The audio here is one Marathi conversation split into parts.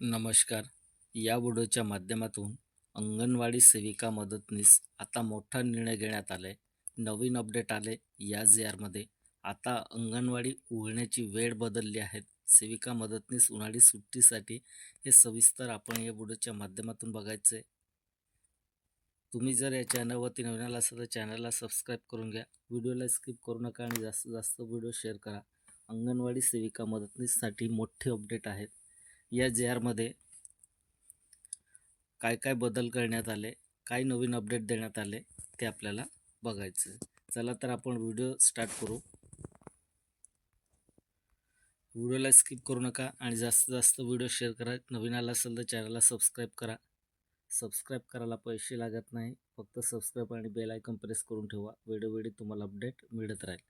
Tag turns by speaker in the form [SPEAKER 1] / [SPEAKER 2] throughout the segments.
[SPEAKER 1] नमस्कार. या व्हिडिओच्या माध्यमातून अंगणवाडी सेविका मदतनीस आता मोठा निर्णय घेण्यात आला आहे नवीन अपडेट आले या जे आरमध्ये आता अंगणवाडी उघडण्याची वेळ बदलली आहे. सेविका मदतनीस उन्हाळी सुट्टीसाठी हे सविस्तर आपण या व्हिडिओच्या माध्यमातून बघायचं आहे तुम्ही जर या चॅनलवरती नवीन आला असाल तर चॅनलला सबस्क्राईब करून घ्या. व्हिडिओला स्किप करू नका आणि जास्तीत जास्त व्हिडिओ शेअर करा. अंगणवाडी सेविका मदतनीससाठी मोठे अपडेट आहेत. या जे आरमध्ये काय काय बदल करण्यात आले काय नवीन अपडेट देण्यात आले ते आपल्याला बघायचं आहे. चला तर आपण व्हिडिओ स्टार्ट करू. व्हिडिओला स्किप करू नका आणि जास्तीत जास्त व्हिडिओ शेअर करा. नवीन आला असेल तर चॅनलला सबस्क्राईब करा. सबस्क्राईब करायला पैसे लागत नाही. फक्त सबस्क्राईब आणि बेल आयकॉन प्रेस करून ठेवा. वेळोवेळी तुम्हाला अपडेट मिळत राहील.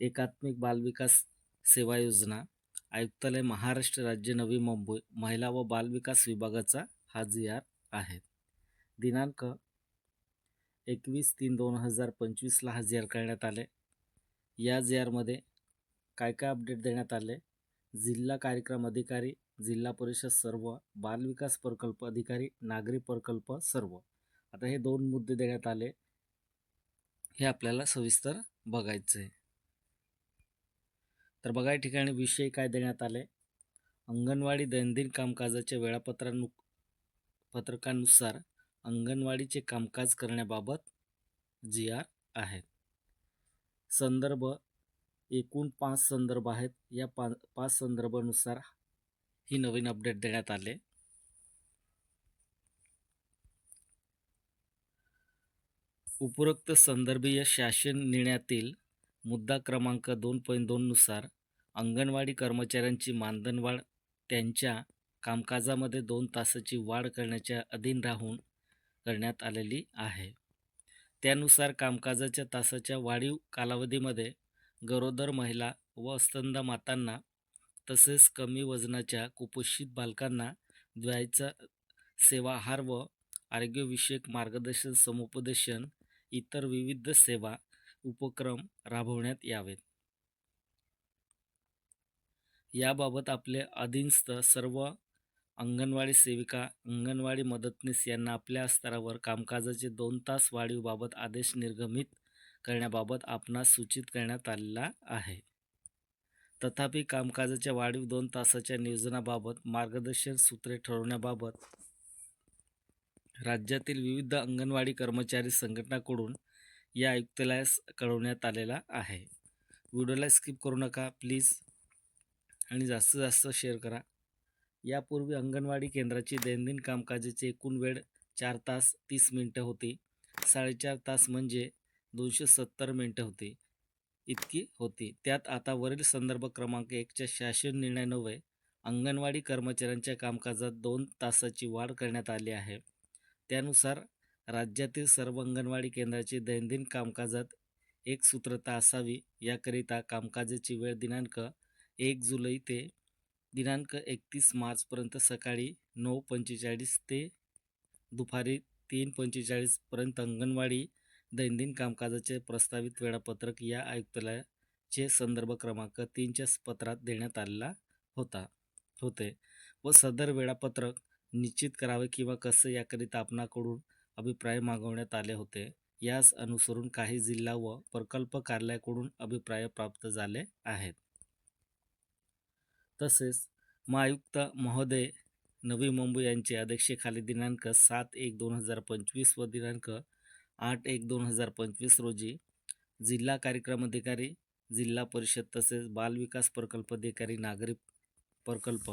[SPEAKER 1] एकात्मिक बालविकास सेवा योजना आयुक्तालय महाराष्ट्र राज्य नवी मुंबई महिला व बालविकास विभागाचा हा जी आर आहे. दिनांक एकवीस तीन दोन हजार पंचवीसला हा जी आर करण्यात आले. या जी आरमध्ये काय काय अपडेट देण्यात आले? जिल्हा कार्यक्रम अधिकारी जिल्हा परिषद सर्व बालविकास प्रकल्प अधिकारी नागरी प्रकल्प सर्व. आता हे दोन मुद्दे देण्यात आले. हे आपल्याला सविस्तर बघायचं आहे. तर बघा या ठिकाणी विषय काय देण्यात आले. अंगणवाडी दैनंदिन कामकाजाच्या वेळापत्रानु पत्रकानुसार अंगणवाडीचे कामकाज करण्याबाबत जी आर आहेत संदर्भ एकूण पाच संदर्भ आहेत. या पा पाच संदर्भानुसार ही नवीन अपडेट देण्यात आले. उपरोक्त संदर्भीय शासन निर्णयातील मुद्दा क्रमांक दोन पॉईंट दोननुसार अंगणवाडी कर्मचाऱ्यांची मानधनवाढ त्यांच्या कामकाजामध्ये दोन तासाची वाढ करण्याच्या अधीन राहून करण्यात आलेली आहे. त्यानुसार कामकाजाच्या तासाच्या वाढीव कालावधीमध्ये गरोदर महिला व स्तंद मातांना तसेच कमी वजनाच्या कुपोषित बालकांना द्यायचा सेवाहार व आरोग्यविषयक मार्गदर्शन समुपदेशन इतर विविध सेवा उपक्रम राबवण्यात यावेत. याबाबत आपले अधीनस्थ सर्व अंगणवाडी सेविका अंगणवाडी मदतनीस यांना आपल्या स्तरावर कामकाजाचे दोन तास वाढीवबाबत आदेश निर्गमित करण्याबाबत आपणास सूचित करण्यात आलेला आहे. तथापि कामकाजाच्या वाढीव दोन तासाच्या नियोजनाबाबत मार्गदर्शन सूत्रे ठरवण्याबाबत राज्यातील विविध अंगणवाडी कर्मचारी संघटनाकडून या आयुक्तालयास कळवण्यात आलेला आहे. व्हिडिओला स्किप करू नका प्लीज. आणि जास्तीत जास्त शेअर करा. यापूर्वी अंगणवाडी केंद्राची दैनंदिन कामकाजाची एकूण वेळ चार तास तीस मिनटं होती. साडेचार तास म्हणजे दोनशे सत्तर मिनटं होती इतकी होती. त्यात आता वरील संदर्भ क्रमांक एकच्या शासन निर्णयान्वये अंगणवाडी कर्मचाऱ्यांच्या कामकाजात दोन तासाची वाढ करण्यात आली आहे. त्यानुसार राज्यातील सर्व अंगणवाडी केंद्राची दैनंदिन कामकाजात एक सूत्रता असावी. याकरिता कामकाजाची वेळ दिनांक एक जुलै ते दिनांक एकतीस मार्चपर्यंत सकाळी नऊ पंचेचाळीस ते दुपारी तीन पंचेचाळीसपर्यंत अंगणवाडी दैनंदिन कामकाजाचे प्रस्तावित वेळापत्रक या आयुक्तालयाचे संदर्भ क्रमांक तीनच्या पत्रात देण्यात आलेला होता होते व सदर वेळापत्रक निश्चित करावे किंवा कसं याकरिता आपणाकडून अभिप्राय मागवण्यात आले होते. यास अनुसरून काही जिल्हा व प्रकल्प कार्यालयाकडून अभिप्राय प्राप्त झाले आहेत. तसेच महायुक्त महोदय नवी मुंबई यांचे अध्यक्षेखाली दिनांक सात एक दोन हजार पंचवीस व दिनांक आठ एक दोन हजार पंचवीस रोजी जिल्हा कार्यक्रम अधिकारी जिल्हा परिषद तसेच बालविकास प्रकल्प अधिकारी नागरी प्रकल्प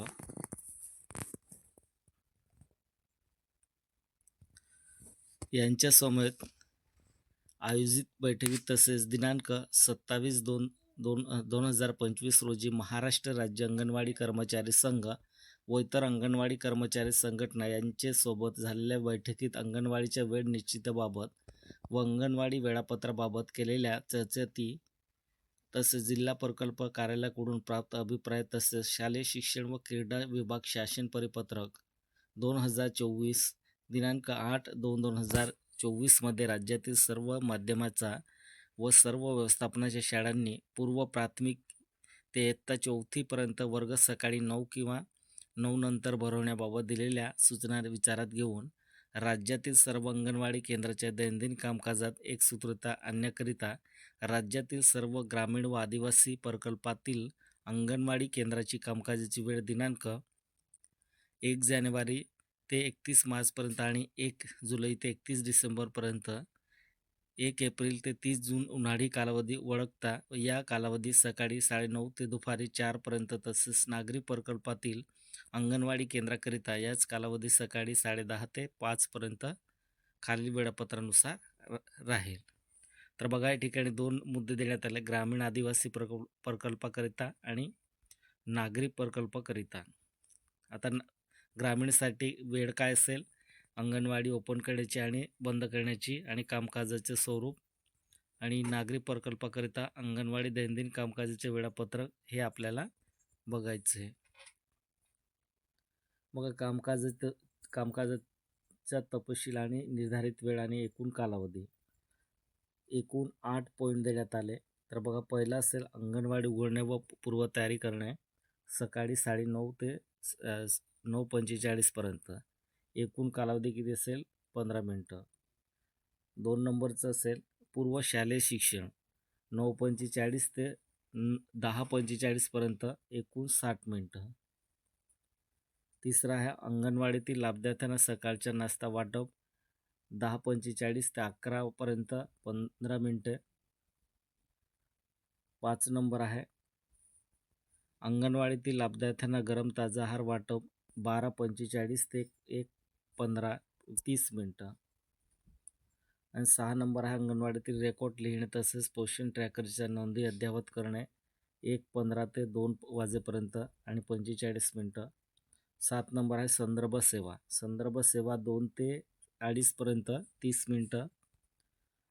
[SPEAKER 1] यांच्यासमवेत आयोजित बैठकीत तसेच दिनांक सत्तावीस दोन दोन दोन हजार पंचवीस रोजी महाराष्ट्र राज्य अंगणवाडी कर्मचारी संघ व इतर अंगणवाडी कर्मचारी संघटना यांचेसोबत झालेल्या बैठकीत अंगणवाडीच्या वेळ निश्चिताबाबत व अंगणवाडी वेळापत्राबाबत केलेल्या चर्चेती तसेच जिल्हा प्रकल्प कार्यालयाकडून प्राप्त अभिप्राय तसेच शालेय शिक्षण व क्रीडा विभाग शासन परिपत्रक दोन हजार चोवीस दिनांक आठ दोन दोन हजार चोवीसमध्ये राज्यातील सर्व माध्यमाचा व सर्व व्यवस्थापनाच्या शाळांनी पूर्व प्राथमिक ते इयत्ता चौथीपर्यंत वर्ग सकाळी नऊ किंवा नऊ नंतर भरवण्याबाबत दिलेल्या सूचना विचारात घेऊन राज्यातील सर्व अंगणवाडी केंद्राच्या दैनंदिन कामकाजात एकसूत्रता आणण्याकरिता राज्यातील सर्व ग्रामीण व आदिवासी प्रकल्पातील अंगणवाडी केंद्राची कामकाजाची वेळ दिनांक एक जानेवारी ते एकतीस मार्चपर्यंत आणि एक जुलै ते एकतीस डिसेंबरपर्यंत एक एप्रिल ते तीस जून उन्हाळी कालावधी ओळखता. या कालावधीत सकाळी साडेनऊ ते दुपारी चारपर्यंत तसेच नागरी प्रकल्पातील अंगणवाडी केंद्राकरिता याच कालावधी सकाळी साडेदहा ते पाचपर्यंत खालील वेळापत्रानुसार र- राहील. तर बघा या ठिकाणी दोन मुद्दे देण्यात आले. ग्रामीण आदिवासी प्रकल्प प्रकल्पाकरिता आणि नागरी प्रकल्पाकरिता. आता न- ग्रामीणसाठी वेळ काय असेल? अंगणवाडी ओपन करण्याची आणि बंद करण्याची आणि कामकाजाचे स्वरूप आणि नागरी प्रकल्पाकरिता अंगणवाडी दैनंदिन कामकाजाचे वेळापत्रक हे आपल्याला बघायचं आहे मग कामकाजाचं कामकाजाचा तपशील आणि निर्धारित वेळ आणि एकूण कालावधी. एकूण आठ पॉईंट देण्यात आले. तर बघा पहिला असेल अंगणवाडी उघडणे व पूर्वतयारी करणे. सकाळी साडेनऊ ते स- नऊ पंचेचाळीसपर्यंत एकूण कालावधी किती असेल? पंधरा मिनटं. दोन नंबरचं असेल पूर्व शालेय शिक्षण. नऊ पंचेचाळीस ते दहा पंचेचाळीसपर्यंत एकूण साठ मिनटं. तिसरा आहे अंगणवाडीतील लाभार्थ्यांना सकाळच्या नाश्ता वाटप. दहा पंचेचाळीस ते अकरापर्यंत पंधरा मिनटे. पाच नंबर आहे अंगणवाडीतील लाभार्थ्यांना गरम ताजा आहार वाटप. बारा पंचेचाळीस ते एक पंधरा तीस मिनटं. आणि सहा नंबर आहे अंगणवाडीतील रेकॉर्ड लिहिणे तसेच पोषण ट्रॅकरच्या नोंदी अद्ययावत करणे एक पंधरा ते दोन वाजेपर्यंत आणि पंचेचाळीस मिनटं. सात नंबर आहे संदर्भ सेवा. संदर्भ सेवा दोन ते अडीचपर्यंत तीस मिनटं.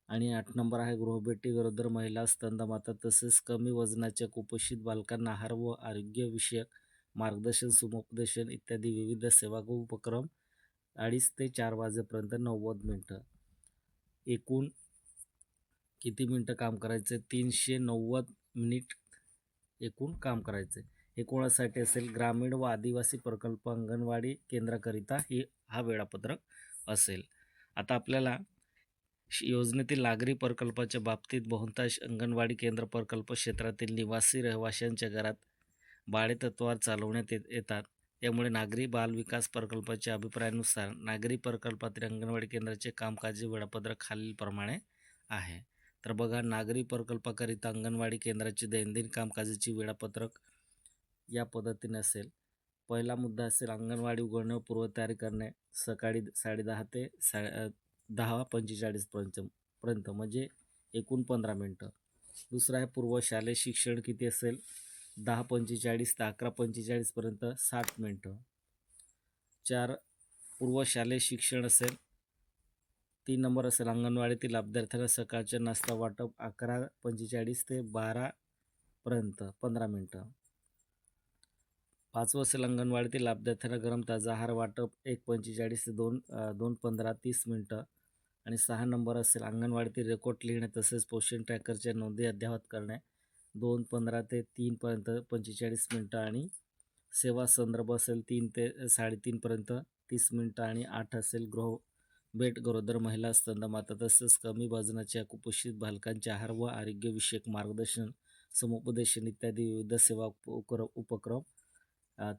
[SPEAKER 1] आणि आठ नंबर आहे गृहभेटी गरोदर महिला स्तंदमाता तसेच कमी वजनाच्या कुपोषित बालकांना आहार व आरोग्यविषयक मार्गदर्शन समुपदेशन इत्यादी विविध सेवा व उपक्रम अडीच ते चार वाजेपर्यंत नव्वद मिनटं. एकूण किती मिनटं काम करायचं? तीनशे नव्वद मिनिट एकूण काम करायचे. हे कोणासाठी असेल? ग्रामीण व आदिवासी प्रकल्प अंगणवाडी केंद्राकरिता ही हा वेळापत्रक असेल. आता आपल्याला श- योजनेतील नागरी प्रकल्पाच्या बाबतीत बहुतांश अंगणवाडी केंद्र प्रकल्प क्षेत्रातील निवासी रहिवाशांच्या घरात भाडेतत्वावर चालवण्यात येत येतात. त्यामुळे नागरी बाल विकास प्रकल्पाच्या अभिप्रायानुसार नागरी प्रकल्पातील अंगणवाडी केंद्राचे कामकाजी वेळापत्रक खालीलप्रमाणे आहे. तर बघा नागरी प्रकल्पाकरिता अंगणवाडी केंद्राची दैनंदिन कामकाजाची वेळापत्रक या पद्धतीने असेल. पहिला मुद्दा असेल अंगणवाडी उघडणे व पूर्वतयारी करणे. सकाळी साडेदहा ते सा दहा पंचेचाळीसपर्यंत पर्यंत म्हणजे एकूण पंधरा मिनटं. दुसरं आहे पूर्व शालेय शिक्षण किती असेल? दहा पंचेचाळीस ते अकरा पंचेचाळीसपर्यंत साठ मिनटं. चार पूर्व शालेय शिक्षण असेल तीन नंबर असेल अंगणवाडीतील लाभार्थ्यांना सकाळच्या नाश्ता वाटप अकरा पंचेचाळीस ते बारापर्यंत पंधरा मिनटं. पाचवं असेल अंगणवाडीतील लाभार्थ्यांना गरम ताजा आहार वाटप एक पंचेचाळीस ते दोन दोन पंधरा तीस मिनटं. आणि सहा नंबर असेल अंगणवाडीतील रेकॉर्ड लिहिणे तसेच पोषण ट्रॅकरच्या नोंदी अद्ययावत करणे. दोन पंधरा ते तीनपर्यंत पंचेचाळीस मिनटं आणि सेवा संदर्भ असेल तीन ते साडेतीनपर्यंत तीस मिनटं आणि आठ असेल गृह भेट गरोदर महिला स्तंदमाता तसेच कमी वजनाच्या कुपोषित बालकांचे आहार व आरोग्यविषयक मार्गदर्शन समुपदेशन इत्यादी विविध सेवा उपक्रम उपक्रम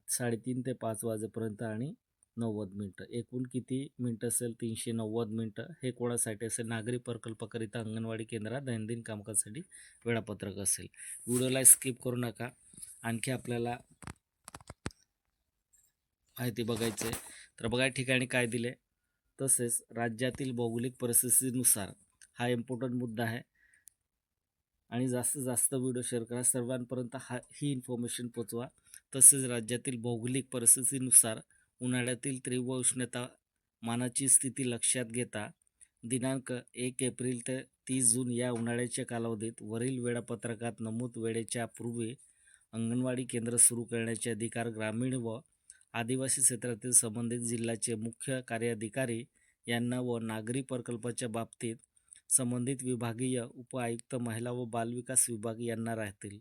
[SPEAKER 1] साडेतीन ते पाच वाजेपर्यंत आणि नव्वद मिनटं. एकूण किती मिनटं असेल? तीनशे नव्वद मिनटं. हे कोणासाठी असेल? नागरी प्रकल्पाकरिता अंगणवाडी केंद्रात दैनंदिन कामकाजासाठी वेळापत्रक असेल. व्हिडिओला स्किप करू नका. आणखी आपल्याला माहिती बघायची आहे. तर बघा या ठिकाणी काय दिले तसेच राज्यातील भौगोलिक परिस्थितीनुसार हा इम्पॉर्टंट मुद्दा आहे. आणि जास्तीत जास्त व्हिडिओ शेअर करा. सर्वांपर्यंत हा ही इन्फॉर्मेशन पोचवा. तसेच राज्यातील भौगोलिक परिस्थितीनुसार उन्हाळ्यातील तीव्र उष्णता मानाची स्थिती लक्षात घेता दिनांक एक एप्रिल ते तीस जून या उन्हाळ्याच्या कालावधीत वरील वेळापत्रकात नमूद वेळेच्या पूर्वी अंगणवाडी केंद्र सुरू करण्याचे अधिकार ग्रामीण व आदिवासी क्षेत्रातील संबंधित जिल्ह्याचे मुख्य कार्याधिकारी यांना व नागरी प्रकल्पाच्या बाबतीत संबंधित विभागीय उपआयुक्त महिला व बालविकास विभाग यांना राहतील.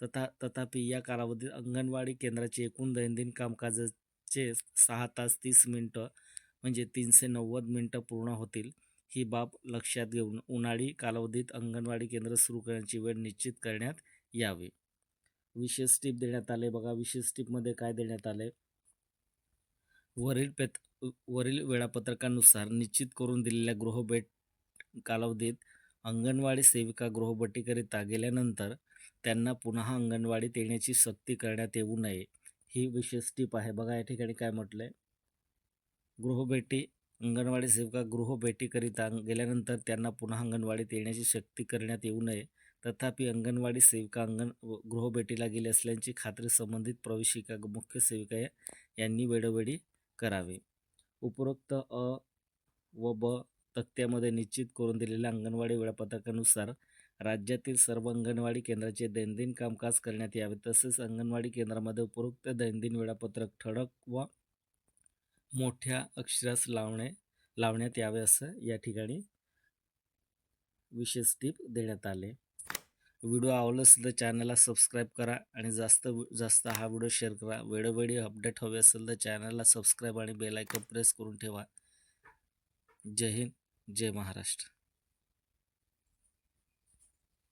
[SPEAKER 1] तथा तथापि या कालावधीत अंगणवाडी केंद्राचे एकूण दैनंदिन कामकाज चे सहा तास तीस मिनटं म्हणजे तीनशे नव्वद मिनटं पूर्ण होतील. ही बाब लक्षात घेऊन उन्हाळी कालावधीत अंगणवाडी केंद्र सुरू करण्याची वेळ निश्चित करण्यात यावी. विशेष टीप देण्यात आले. बघा विशेष टीपमध्ये काय देण्यात आले? वरील पेत वरील वेळापत्रकानुसार निश्चित करून दिलेल्या गृहभेट कालावधीत अंगणवाडी सेविका गृहभट्टीकरिता गेल्यानंतर त्यांना पुन्हा अंगणवाडीत येण्याची सक्ती करण्यात येऊ नये. ही विशेष टीप आहे. बघा या ठिकाणी काय म्हटलं आहे गृहभेटी अंगणवाडी सेविका गृहभेटीकरिता गेल्यानंतर त्यांना पुन्हा अंगणवाडीत येण्याची शक्ती करण्यात येऊ नये. तथापि अंगणवाडी सेविका अंगण व- गृहभेटीला गेली असल्याची खात्री संबंधित प्रवेशिका मुख्य सेविका यांनी वेळोवेळी करावे. उपरोक्त अ व ब तक्त्यामध्ये निश्चित करून दिलेल्या अंगणवाडी वेळापत्रकानुसार राज्यातील सर्व अंगणवाडी केंद्राचे दैनंदिन कामकाज करण्यात यावे. तसेच अंगणवाडी केंद्रामध्ये उपरोक्त दैनंदिन वेळापत्रक ठळक व मोठ्या अक्षरास लावणे लावण्यात यावे असं या ठिकाणी विशेष टीप देण्यात आले. व्हिडिओ आवडला असेल तर चॅनलला सबस्क्राईब करा आणि जास्त जास्त हा व्हिडिओ शेअर करा. वेळोवेळी अपडेट हवे असेल तर चॅनलला सबस्क्राईब आणि बेलायकन प्रेस करून ठेवा. जय हिंद जय महाराष्ट्र.